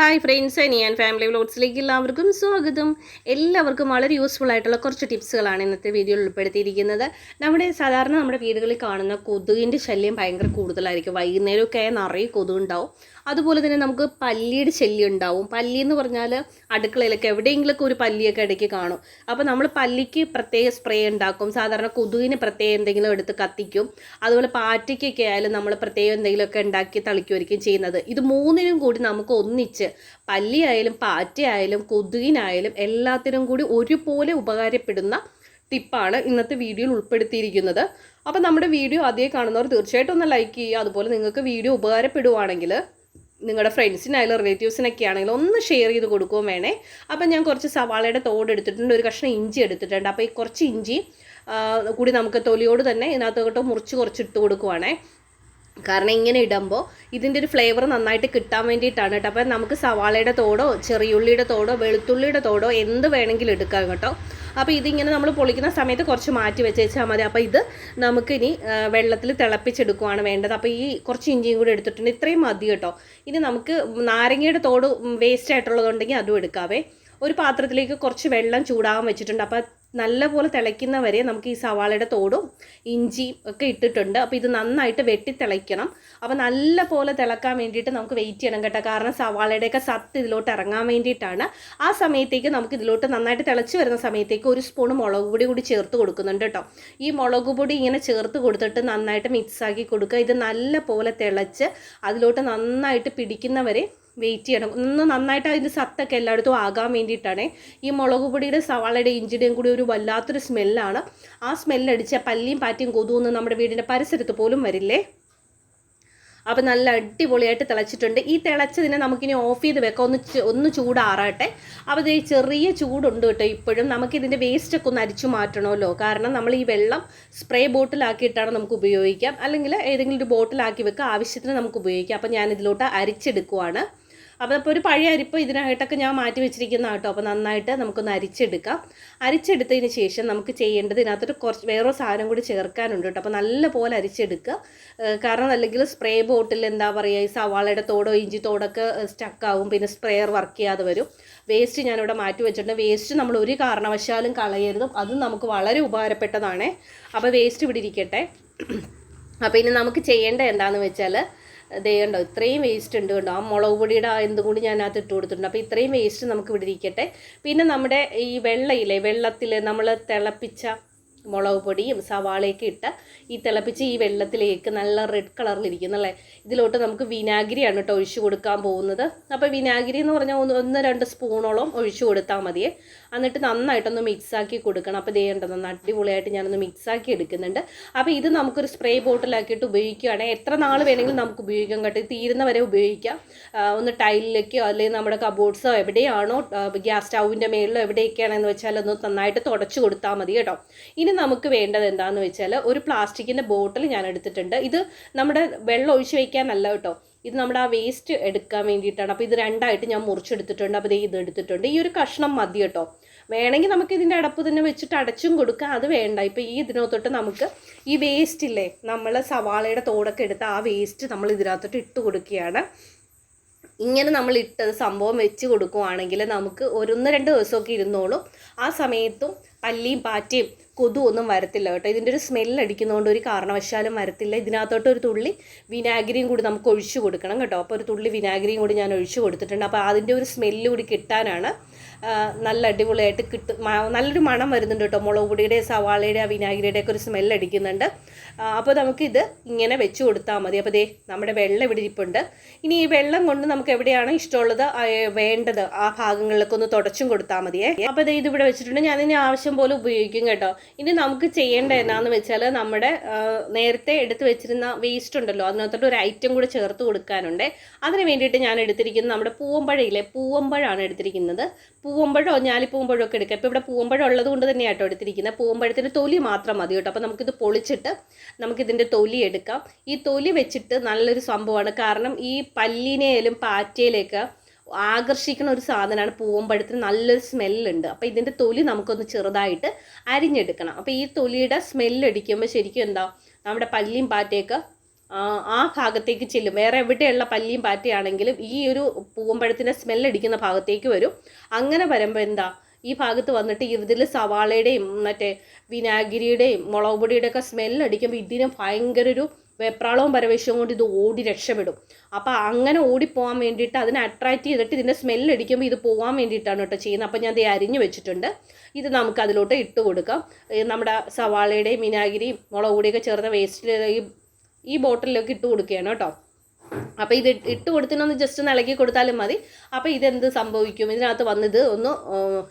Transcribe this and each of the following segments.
Hi friends ഞാൻ family വ്ലോഗ്സിലേക്ക് എല്ലാവർക്കും സ്വാഗതം. എല്ലാവർക്കും വളരെ യൂസ്ഫുൾ ആയിട്ടുള്ള കുറച്ച് ടിപ്സുകളാണ് ഇന്നത്തെ വീഡിയോയിൽ ഉൾപ്പെടുത്തിയിരിക്കുന്നത്. നമ്മുടെ സാധാരണ നമ്മുടെ വീടുകളിൽ കാണുന്ന കൊതുകിന്റെ ശല്യം ഭയങ്കര കൂടുതലായിരിക്കും. വൈകുന്നേരമൊക്കെ നിറയെ കൊതുകുണ്ടാവും. അതുപോലെ തന്നെ നമുക്ക് പല്ലിയുടെ ശല്യം ഉണ്ടാവും. പല്ലി എന്ന് പറഞ്ഞാൽ അടുക്കളയിലൊക്കെ എവിടെയെങ്കിലുമൊക്കെ ഒരു പല്ലിയൊക്കെ ഇടയ്ക്ക് കാണും. അപ്പോൾ നമ്മൾ പല്ലിക്ക് പ്രത്യേക സ്പ്രേ ഉണ്ടാക്കും. സാധാരണ കൊതുകിന് പ്രത്യേകം എന്തെങ്കിലും എടുത്ത് കത്തിക്കും. അതുപോലെ പാറ്റയ്ക്കൊക്കെ ആയാലും നമ്മൾ പ്രത്യേകം എന്തെങ്കിലുമൊക്കെ ഉണ്ടാക്കി തളിക്കുമായിരിക്കും ചെയ്യുന്നത്. ഇത് മൂന്നിനും കൂടി നമുക്ക് ഒന്നിച്ച് പല്ലിയായാലും പാറ്റയായാലും കൊതുകിനായാലും എല്ലാത്തിനും കൂടി ഒരുപോലെ ഉപകാരപ്പെടുന്ന ടിപ്പാണ് ഇന്നത്തെ വീഡിയോയിൽ ഉൾപ്പെടുത്തിയിരിക്കുന്നത്. അപ്പോൾ നമ്മുടെ വീഡിയോ അതേ കാണുന്നവർ തീർച്ചയായിട്ടും ഒന്ന് ലൈക്ക് ചെയ്യുക. അതുപോലെ നിങ്ങൾക്ക് വീഡിയോ ഉപകാരപ്പെടുവാണെങ്കിൽ നിങ്ങളുടെ ഫ്രണ്ട്സിനായാലും റിലേറ്റീവ്സിനൊക്കെ ആണെങ്കിലും ഒന്ന് ഷെയർ ചെയ്ത് കൊടുക്കുകയും വേണേ. അപ്പം ഞാൻ കുറച്ച് സവാളയുടെ തോട് എടുത്തിട്ടുണ്ട്. ഒരു കഷ്ണം ഇഞ്ചി എടുത്തിട്ടുണ്ട്. അപ്പോൾ ഈ കുറച്ച് ഇഞ്ചി കൂടി നമുക്ക് തൊലിയോട് തന്നെ ഇതിനകത്തോട്ട് മുറിച്ച് കുറച്ച് ഇട്ട് കൊടുക്കുവാണേ. കാരണം ഇങ്ങനെ ഇടുമ്പോൾ ഇതിന്റെ ഒരു ഫ്ലേവർ നന്നായിട്ട് കിട്ടാൻ വേണ്ടിയിട്ടാണ് കേട്ടോ. അപ്പം നമുക്ക് സവാളയുടെ തോടോ ചെറിയുള്ളിയുടെ തോടോ വെളുത്തുള്ളിയുടെ തോടോ എന്ത് വേണമെങ്കിലും എടുക്കാം കേട്ടോ. അപ്പോൾ ഇതിങ്ങനെ നമ്മൾ പൊളിക്കുന്ന സമയത്ത് കുറച്ച് മാറ്റി വെച്ചേച്ചാൽ മതി. അപ്പോൾ ഇത് നമുക്കിനി വെള്ളത്തിൽ തിളപ്പിച്ചെടുക്കുവാണ് വേണ്ടത്. അപ്പോൾ ഈ കുറച്ച് ഇഞ്ചിയും കൂടി എടുത്തിട്ടുണ്ട്. ഇത്രയും മതി കേട്ടോ. ഇനി നമുക്ക് നാരങ്ങയുടെ തോട് വേസ്റ്റ് ആയിട്ടുള്ളതുണ്ടെങ്കിൽ അതും എടുക്കാവേ. ഒരു പാത്രത്തിലേക്ക് കുറച്ച് വെള്ളം ചൂടാകാൻ വെച്ചിട്ടുണ്ട്. അപ്പോൾ നല്ലപോലെ തിളയ്ക്കുന്നവരെ നമുക്ക് ഈ സവാളയുടെ തോടും ഇഞ്ചിയും ഒക്കെ ഇട്ടിട്ടുണ്ട്. അപ്പോൾ ഇത് നന്നായിട്ട് വെട്ടി തിളയ്ക്കണം. അപ്പോൾ നല്ല പോലെ തിളക്കാൻ വേണ്ടിയിട്ട് നമുക്ക് വെയിറ്റ് ചെയ്യണം കേട്ടോ. കാരണം സവാളയുടെയൊക്കെ സത്ത് ഇതിലോട്ട് ഇറങ്ങാൻ വേണ്ടിയിട്ടാണ്. ആ സമയത്തേക്ക് നമുക്ക് ഇതിലോട്ട് നന്നായിട്ട് തിളച്ച് വരുന്ന സമയത്തേക്ക് ഒരു സ്പൂൺ മുളക് പൊടി കൂടി ചേർത്ത് കൊടുക്കുന്നുണ്ട് കേട്ടോ. ഈ മുളക് പൊടി ഇങ്ങനെ ചേർത്ത് കൊടുത്തിട്ട് നന്നായിട്ട് മിക്സ് ആക്കി കൊടുക്കുക. ഇത് നല്ല പോലെ തിളച്ച് അതിലോട്ട് നന്നായിട്ട് പിടിക്കുന്നവരെ വെയിറ്റ് ചെയ്യണം. ഒന്ന് നന്നായിട്ട് അതിന്റെ സത്തൊക്കെ എല്ലായിടത്തും ആകാൻ വേണ്ടിയിട്ടാണ്. ഈ മുളക് പൊടിയുടെ സവാളയുടെ ഇഞ്ചിയുടെയും കൂടി ഒരു വല്ലാത്തൊരു സ്മെല്ലാണ് ആ സ്മെല്ലടിച്ച പല്ലിയും പാറ്റിയും കൊതുവൊന്നും നമ്മുടെ വീടിന്റെ പരിസരത്ത് പോലും വരില്ലേ? അപ്പോൾ നല്ല അടിപൊളിയായിട്ട് തിളച്ചിട്ടുണ്ട്. ഈ തിളച്ചതിനെ നമുക്കിനി ഓഫ് ചെയ്ത് വെക്കാം. ഒന്ന് ഒന്ന് ചൂടാറാട്ടെ. അപ്പോൾ ഇത് ചെറിയ ചൂടുണ്ട് കേട്ടോ ഇപ്പോഴും. നമുക്കിതിന്റെ വേസ്റ്റൊക്കെ ഒന്ന് അരിച്ചു മാറ്റണമല്ലോ. കാരണം നമ്മൾ ഈ വെള്ളം സ്പ്രേ ബോട്ടിലാക്കിയിട്ടാണ് നമുക്ക് ഉപയോഗിക്കാം. അല്ലെങ്കിൽ ഏതെങ്കിലും ഒരു ബോട്ടിലാക്കി വെക്കുക. ആവശ്യത്തിന് നമുക്ക് ഉപയോഗിക്കാം. അപ്പോൾ ഞാൻ ഇതിലോട്ട് അരിച്ചെടുക്കുവാണ്. അപ്പോൾ അപ്പോൾ ഒരു പഴയ അരിപ്പ് ഇതിനായിട്ടൊക്കെ ഞാൻ മാറ്റി വെച്ചിരിക്കുന്ന കേട്ടോ. അപ്പോൾ നന്നായിട്ട് നമുക്കൊന്ന് അരിച്ചെടുക്കാം. അരിച്ചെടുത്തതിന് ശേഷം നമുക്ക് ചെയ്യേണ്ടത് ഇതിനകത്തൊരു കുറച്ച് വേറൊരു സാധനം കൂടി ചേർക്കാനുണ്ട് കേട്ടോ. അപ്പോൾ നല്ല പോലെ അരിച്ചെടുക്കുക കാരണം അല്ലെങ്കിൽ സ്പ്രേ ബോട്ടിൽ എന്താ പറയുക ഈ സവാളയുടെ തോടോ ഇഞ്ചി തോടൊക്കെ സ്റ്റക്കാവും പിന്നെ സ്പ്രേയർ വർക്ക് ചെയ്യാതെ വരും. വേസ്റ്റ് ഞാനിവിടെ മാറ്റി വെച്ചിട്ടുണ്ട്. വേസ്റ്റ് നമ്മൾ ഒരു കാരണവശാലും കളയരുതും. അതും നമുക്ക് വളരെ ഉപകാരപ്പെട്ടതാണ്. അപ്പോൾ വേസ്റ്റ് ഇവിടെ ഇരിക്കട്ടെ. അപ്പോൾ ഇനി നമുക്ക് ചെയ്യേണ്ടത് എന്താണെന്ന് വെച്ചാൽ ദേ ഇത്രയും വേസ്റ്റ് ഉണ്ട് കണ്ടോ. ആ മുളക് പൊടിയുടെ എന്തും കൂടി ഞാൻ ഇട്ട് കൊടുത്തിട്ടുണ്ട്. അപ്പോൾ ഇത്രയും വേസ്റ്റ് നമുക്ക് ഇവിടെ ഇരിക്കട്ടെ. പിന്നെ നമ്മുടെ ഈ വെള്ളയില്ലേ വെള്ളത്തിൽ നമ്മൾ തിളപ്പിച്ച മുളക് പൊടിയും സവാളയൊക്കെ ഇട്ട് ഈ തിളപ്പിച്ച് ഈ വെള്ളത്തിലേക്ക് നല്ല റെഡ് കളറിലിരിക്കുന്നല്ലേ ഇതിലോട്ട് നമുക്ക് വിനാഗിരിയാണ് കേട്ടോ ഒഴിച്ചു കൊടുക്കാൻ പോകുന്നത്. അപ്പോൾ വിനാഗിരി എന്ന് പറഞ്ഞാൽ ഒന്ന് ഒന്ന് രണ്ട് സ്പൂണോളം ഒഴിച്ചു കൊടുത്താൽ മതിയേ എന്നിട്ട് നന്നായിട്ടൊന്ന് മിക്സാക്കി കൊടുക്കണം. അപ്പോൾ ചെയ്യേണ്ടത് ഒന്ന് അടിപൊളിയായിട്ട് ഞാനൊന്ന് മിക്സാക്കി എടുക്കുന്നുണ്ട്. അപ്പോൾ ഇത് നമുക്കൊരു സ്പ്രേ ബോട്ടിലാക്കിയിട്ട് ഉപയോഗിക്കുകയാണെങ്കിൽ എത്ര നാൾ വേണമെങ്കിലും നമുക്ക് ഉപയോഗിക്കാം കേട്ടോ. തീരുന്ന വരെ ഉപയോഗിക്കാം. ഒന്ന് ടൈലിലേക്കോ അല്ലെങ്കിൽ നമ്മുടെ കബോർഡ്സോ എവിടെയാണോ ഗ്യാസ് സ്റ്റൗവിന്റെ മേളിലോ എവിടെയൊക്കെയാണെന്ന് വെച്ചാൽ ഒന്ന് നന്നായിട്ട് തുടച്ചു കൊടുത്താൽ മതി കേട്ടോ. ഇനി നമുക്ക് വേണ്ടത് എന്താണെന്ന് വെച്ചാൽ ഒരു പ്ലാസ്റ്റിക്കിന്റെ ബോട്ടിൽ ഞാൻ എടുത്തിട്ടുണ്ട്. ഇത് നമ്മുടെ വെള്ളം ഒഴിച്ച് വയ്ക്കാനല്ല കേട്ടോ. ഇത് നമ്മുടെ ആ വേസ്റ്റ് എടുക്കാൻ വേണ്ടിയിട്ടാണ്. അപ്പോൾ ഇത് രണ്ടായിട്ട് ഞാൻ മുറിച്ചെടുത്തിട്ടുണ്ട്. അപ്പോൾ ഇത് എടുത്തിട്ടുണ്ട്. ഈ ഒരു കഷ്ണം മതി കേട്ടോ. വേണമെങ്കിൽ നമുക്ക് ഇതിന്റെ അടപ്പ് തന്നെ വെച്ചിട്ട് അടച്ചും കൊടുക്കാം. അത് വേണ്ട. ഇപ്പോൾ ഈ ഇതിനകത്തോട്ട് നമുക്ക് ഈ വേസ്റ്റ് ഇല്ലേ നമ്മൾ സവാളയുടെ തോടൊക്കെ എടുത്ത് ആ വേസ്റ്റ് നമ്മൾ ഇതിനകത്തോട്ട് ഇട്ട് കൊടുക്കുകയാണ്. ഇങ്ങനെ നമ്മൾ ഇട്ടത് സംഭവം വെച്ച് കൊടുക്കുവാണെങ്കിൽ നമുക്ക് ഒരൊന്ന് രണ്ട് ദിവസമൊക്കെ ഇരുന്നോളും. ആ സമയത്തും പല്ലിയും പാറ്റയും കൊതു ഒന്നും വരത്തില്ല കേട്ടോ. ഇതിന്റെ ഒരു സ്മെല്ല് അടിക്കുന്നതുകൊണ്ട് ഒരു കാരണവശാലും വരത്തില്ല. ഇതിനകത്തോട്ട് ഒരു തുള്ളി വിനാഗിരിയും കൂടി നമുക്ക് ഒഴിച്ചു കൊടുക്കണം കേട്ടോ. അപ്പോൾ ഒരു തുള്ളി വിനാഗിരിയും കൂടി ഞാൻ ഒഴിച്ചു കൊടുത്തിട്ടുണ്ട്. അപ്പോൾ അതിന്റെ ഒരു സ്മെല്ല് കൂടി കിട്ടാനാണ് നല്ല അടിപൊളിയായിട്ട് കിട്ടും. നല്ലൊരു മണം വരുന്നുണ്ട് കേട്ടോ. മുളക് പൊടിയുടെ സവാളയുടെ ആ വിനാഗിരിയുടെ ഒക്കെ ഒരു സ്മെല്ല് അടിക്കുന്നുണ്ട്. അപ്പോൾ നമുക്കിത് ഇങ്ങനെ വെച്ച് കൊടുത്താൽ മതി. അപ്പോൾ ദേ നമ്മുടെ വെള്ളം ഇവിടെ ഇരിപ്പുണ്ട്. ഇനി ഈ വെള്ളം കൊണ്ട് നമുക്ക് എവിടെയാണ് ഇഷ്ടമുള്ളത്? വേണ്ടത് ആ ഭാഗങ്ങളിലൊക്കെ ഒന്ന് തുടച്ചും കൊടുത്താൽ മതിയേ അപ്പോൾ ദേ ഇതിവിടെ വെച്ചിട്ടുണ്ട്. ഞാനിനി ആവശ്യം പോലെ ഉപയോഗിക്കും കേട്ടോ. ഇനി നമുക്ക് ചെയ്യേണ്ട എന്നാന്ന് വെച്ചാൽ നമ്മുടെ നേരത്തെ എടുത്ത് വെച്ചിരുന്ന വേസ്റ്റ് ഉണ്ടല്ലോ. അതിനകത്തോട്ട് ഒരു ഐറ്റം കൂടെ ചേർത്ത് കൊടുക്കാനുണ്ട്. അതിന് വേണ്ടിയിട്ട് ഞാൻ എടുത്തിരിക്കുന്നത് നമ്മുടെ പൂവമ്പഴയില്ലേ? പൂവമ്പഴാണ് എടുത്തിരിക്കുന്നത്. പൂവമ്പഴോ ഞാലിപ്പൂവമ്പഴോ ഒക്കെ എടുക്കുക ഇപ്പോൾ ഇവിടെ പൂവമ്പഴം ഉള്ളത് കൊണ്ട് തന്നെയാണ് കേട്ടോ എടുത്തിരിക്കുന്നത് പൂവമ്പഴത്തിന്റെ തൊലി മാത്രം മതി കേട്ടോ. അപ്പോൾ നമുക്കിത് പൊളിച്ചിട്ട് നമുക്കിതിന്റെ തൊലി എടുക്കാം. ഈ തൊലി വെച്ചിട്ട് നല്ലൊരു സംഭവമാണ്. കാരണം ഈ പല്ലിനെയാലും പാറ്റയിലേക്ക് ആകർഷിക്കുന്ന ഒരു സാധനമാണ് പൂവമ്പഴത്തിന് നല്ലൊരു സ്മെല്ലുണ്ട്. അപ്പോൾ ഇതിന്റെ തൊലി നമുക്കൊന്ന് ചെറുതായിട്ട് അരിഞ്ഞെടുക്കണം. അപ്പോൾ ഈ തൊലിയുടെ സ്മെല്ലടിക്കുമ്പോൾ ശരിക്കും എന്താ? നമ്മുടെ പല്ലിയും പാറ്റയൊക്കെ ആ, ഭാഗത്തേക്ക് ചെല്ലും. വേറെ എവിടെയുള്ള പല്ലിയും പാറ്റയാണെങ്കിലും ഈ ഒരു പൂവമ്പഴത്തിന്റെ സ്മെല്ലടിക്കുന്ന ഭാഗത്തേക്ക് വരും. അങ്ങനെ വരുമ്പോൾ എന്താ? ഈ ഭാഗത്ത് വന്നിട്ട് ഇതിൽ സവാളയുടെയും മറ്റേ വിനാഗിരിയുടെയും മുളക് പൊടിയുടെ ഒക്കെ സ്മെല്ലടിക്കുമ്പോൾ ഇതിന് ഭയങ്കര ഒരു വെപ്രാളവും പരവേശവും കൊണ്ട് ഇത് ഓടി രക്ഷപ്പെടും. അപ്പോൾ അങ്ങനെ ഓടിപ്പോകാൻ വേണ്ടിയിട്ട് അതിനെ അട്രാക്റ്റ് ചെയ്തിട്ട് ഇതിന്റെ സ്മെല്ലടിക്കുമ്പോൾ ഇത് പോകാൻ വേണ്ടിയിട്ടാണ് കേട്ടോ ചെയ്യുന്നത്. അപ്പോൾ ഞാൻ ഇത് അരിഞ്ഞ് വെച്ചിട്ടുണ്ട്. ഇത് നമുക്ക് അതിലോട്ട് ഇട്ട് കൊടുക്കാം. നമ്മുടെ സവാളയുടെയും വിനാഗിരിയും മുളക് പൊടിയൊക്കെ ചേർന്ന വേസ്റ്റിൽ ഈ ഈ ബോട്ടിലൊക്കെ ഇട്ട് കൊടുക്കുകയാണ് കേട്ടോ. അപ്പോൾ ഇത് ഇട്ട് കൊടുത്തിനൊന്ന് ജസ്റ്റ് ഒന്ന് ഇളക്കി കൊടുത്താലും മതി. അപ്പോൾ ഇതെന്ത് സംഭവിക്കും? ഇതിനകത്ത് വന്നത് ഒന്ന്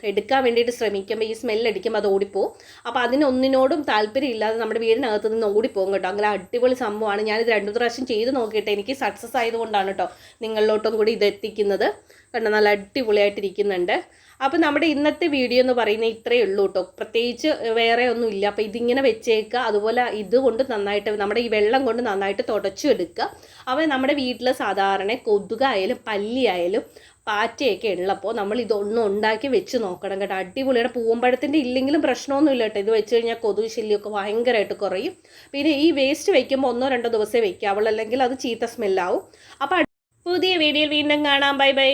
എടുക്കാൻ വേണ്ടിയിട്ട് ശ്രമിക്കുമ്പോൾ ഈ സ്മെല്ല് അടിക്കുമ്പോൾ അത് ഓടിപ്പോവും. അപ്പോൾ അതിനൊന്നിനോടും താല്പര്യം ഇല്ലാതെ നമ്മുടെ വീടിനകത്ത് നിന്ന് ഓടിപ്പോകും കേട്ടോ. അങ്ങനെ അടിപൊളി സംഭവമാണ്. ഞാനിത് രണ്ടു പ്രാവശ്യം ചെയ്ത് നോക്കിയിട്ട് എനിക്ക് സക്സസ് ആയതുകൊണ്ടാണ് കേട്ടോ നിങ്ങളിലോട്ടും കൂടി ഇത് എത്തിക്കുന്നത്. കണ്ടോ നല്ല അടിപൊളിയായിട്ടിരിക്കുന്നുണ്ട്. അപ്പോൾ നമ്മുടെ ഇന്നത്തെ വീഡിയോ എന്ന് പറയുന്നത് ഇത്രയേ ഉള്ളൂ കേട്ടോ പ്രത്യേകിച്ച് വേറെ ഒന്നും ഇല്ല. അപ്പോൾ ഇതിങ്ങനെ വെച്ചേക്കുക. അതുപോലെ ഇതുകൊണ്ട് നന്നായിട്ട് നമ്മുടെ ഈ വെള്ളം കൊണ്ട് നന്നായിട്ട് തുടച്ചെടുക്കുക അപ്പോൾ നമ്മുടെ വീട്ടിൽ സാധാരണ കൊതുകായാലും പല്ലിയായാലും പാറ്റയൊക്കെ ഉള്ളപ്പോൾ നമ്മൾ ഇതൊന്നും ഉണ്ടാക്കി വെച്ച് നോക്കണം കേട്ടോ. അടിപൊളിയുടെ പൂവമ്പഴത്തിന്റെ ഇല്ലെങ്കിലും പ്രശ്നമൊന്നുമില്ല കേട്ടോ ഇത് വെച്ച് കഴിഞ്ഞാൽ കൊതുക് ശല്യമൊക്കെ ഭയങ്കരമായിട്ട് കുറയും. പിന്നെ ഈ വേസ്റ്റ് വയ്ക്കുമ്പോൾ ഒന്നോ രണ്ടോ ദിവസമേ വെക്കാവുള്ളൂ അല്ലെങ്കിൽ അത് ചീത്ത സ്മെല്ലാവും അപ്പോൾ പുതിയ വീഡിയോയിൽ വീണ്ടും കാണാം. Bye bye.